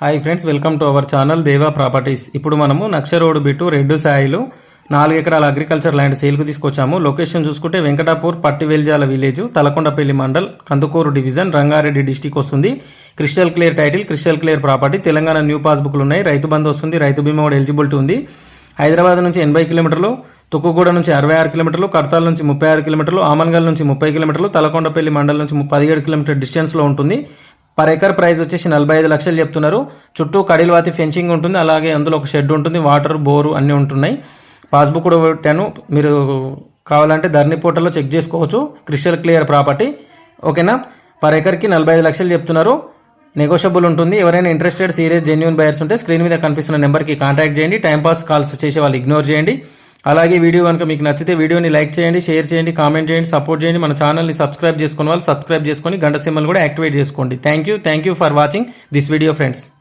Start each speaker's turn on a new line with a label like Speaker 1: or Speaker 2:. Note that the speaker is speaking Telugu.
Speaker 1: Hi friends welcome to our channel Deva properties ఇప్పుడు మనము నక్ష రోడ్ బిట్టు రెడ్డు సాయిలు నాలుగు ఎకరాల అగ్రికల్చర్ ల్యాండ్ సేల్కు తీసుకొచ్చాము. లొకేషన్ చూసుకుంటే Venkatapur Pattiveljala village Talakondapalli mandal Kandukur division Rangareddy district వస్తుంది. Crystal clear title crystal clear property Telangana new పాస్బుక్లు ఉన్నాయి. రైతు బంధు వస్తుంది రైతు బీమా కూడా ఎలిజిబిలిటీ ఉంది. హైదరాబాద్ నుంచి ఎనభై కిలోమీటర్లు తుక్కుగూడ నుంచి అరవై ఆరు కిలోమీటర్లు కర్తాల నుంచి ముప్పై ఆరు కిలోమీటర్లు ఆమన్గల్ నుంచి ముప్పై కిలోమీటర్లు తలకొండపల్లి మండలం నుంచి పదిహేడు కిలోమీటర్ డిస్టెన్స్లో ఉంటుంది. పర్ ఎకర్ ప్రైస్ వచ్చేసి నలభై ఐదు లక్షలు చెప్తున్నారు. చుట్టూ కడిలవాతి ఫెన్సింగ్ ఉంటుంది. అలాగే అందులో ఒక షెడ్ ఉంటుంది. వాటర్ బోరు అన్నీ ఉంటున్నాయి. పాస్బుక్ కూడా పెట్టాను. మీరు కావాలంటే ధర్ని పోర్టల్లో చెక్ చేసుకోవచ్చు. Crystal clear property. ఓకేనా? పర్ ఎకర్కి నలభై ఐదు లక్షలు చెప్తున్నారు. నెగోషియబుల్ ఉంటుంది. ఎవరైనా ఇంట్రెస్టెడ్ సీరియస్ జెన్యున్ బయర్స్ ఉంటే స్క్రీన్ మీద కనిపిస్తున్న నెంబర్కి కాంటాక్ట్ చేయండి. టైంపాస్ కాల్స్ చేసే వాళ్ళు ఇగ్నోర్ చేయండి. అలాగే వీడియో కనుక మీకు నచ్చితే వీడియోని లైక్ చేయండి షేర్ చేయండి కామెంట్ చేయండి సపోర్ట్ చేయండి. మన ఛానల్ని సబ్స్క్రైబ్ చేసుకున్న వాళ్ళు సబ్స్క్రైబ్ చేసుకొని గంట సింబల్ కూడా యాక్టివేట్ చేసుకోండి. Thank you thank you for watching this video friends